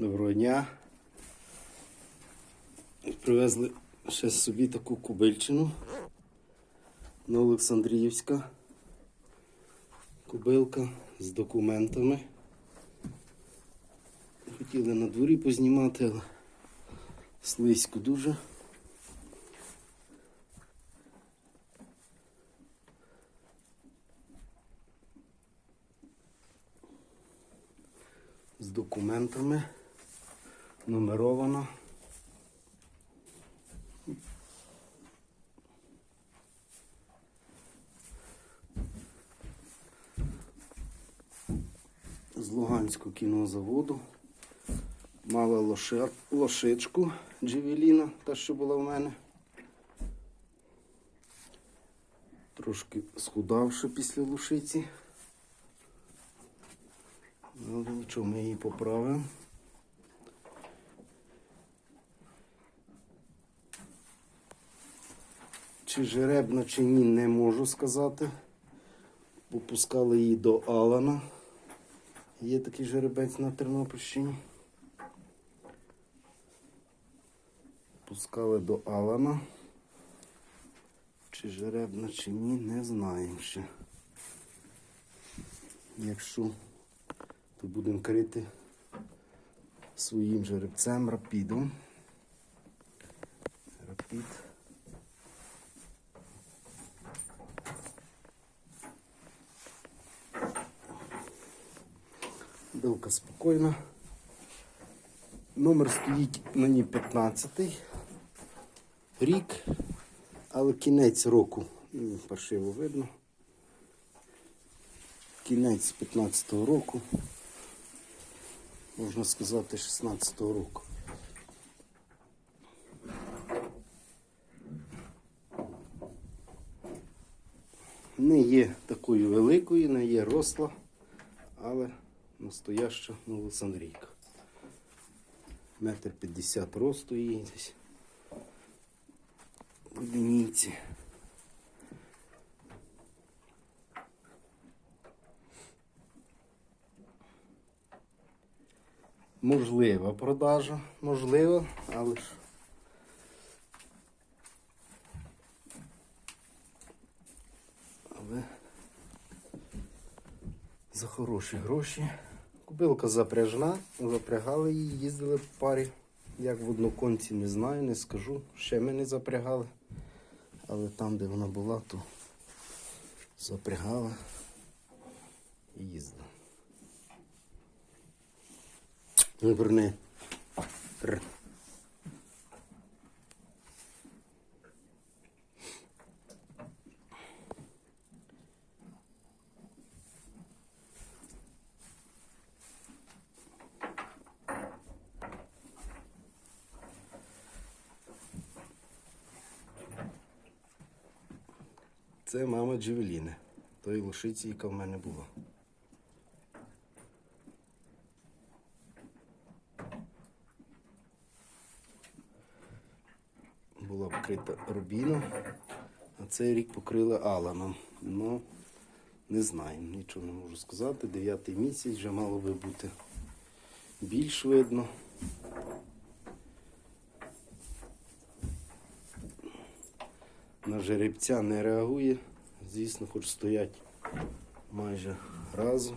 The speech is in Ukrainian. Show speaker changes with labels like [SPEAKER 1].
[SPEAKER 1] Доброго дня. Привезли ще собі таку кубильчину. Новоолександріївська кубилка з документами. Хотіли на дворі познімати, але слизько дуже. З документами нумерована. З Луганського кінозаводу. Мала лоше... лошичку Джевеліна, та, що була в мене. Трошки схудавши після лошиці. Ну, нічого, ми її поправимо. Чи жеребна, чи ні, не можу сказати. Попускали її до Алана. Є такий жеребець на Тернопільщині. Пускали до Алана. Чи жеребна, чи ні, не знаємо ще. Якщо то будемо крити своїм жеребцем рапідом. Рапід. Билка спокійна. Номер стоїть на ній 15 рік, але кінець року паршиво видно. Кінець 15-го року, можна сказати, 16-го року. Не є такою великою, не є росла, але настояща Новосандрійка. Метр п'ятдесят росту її десь. У лінійці. Можлива продажа, можливо, але ж. Але за хороші гроші. Купилка запряжна, запрягали її, їздили в парі. Як в одноконці, не знаю, не скажу. Ще ми не запрягали. Але там, де вона була, то запрягала і їздила. Не верни. Це мама Джевеліни, тої лошиці, яка в мене була. Була покрита рубіном, а цей рік покрили аланом. Ну, не знаю, нічого не можу сказати. Дев'ятий місяць вже мало би бути більш видно. На жеребця не реагує. Звісно, хоч стоять майже разом.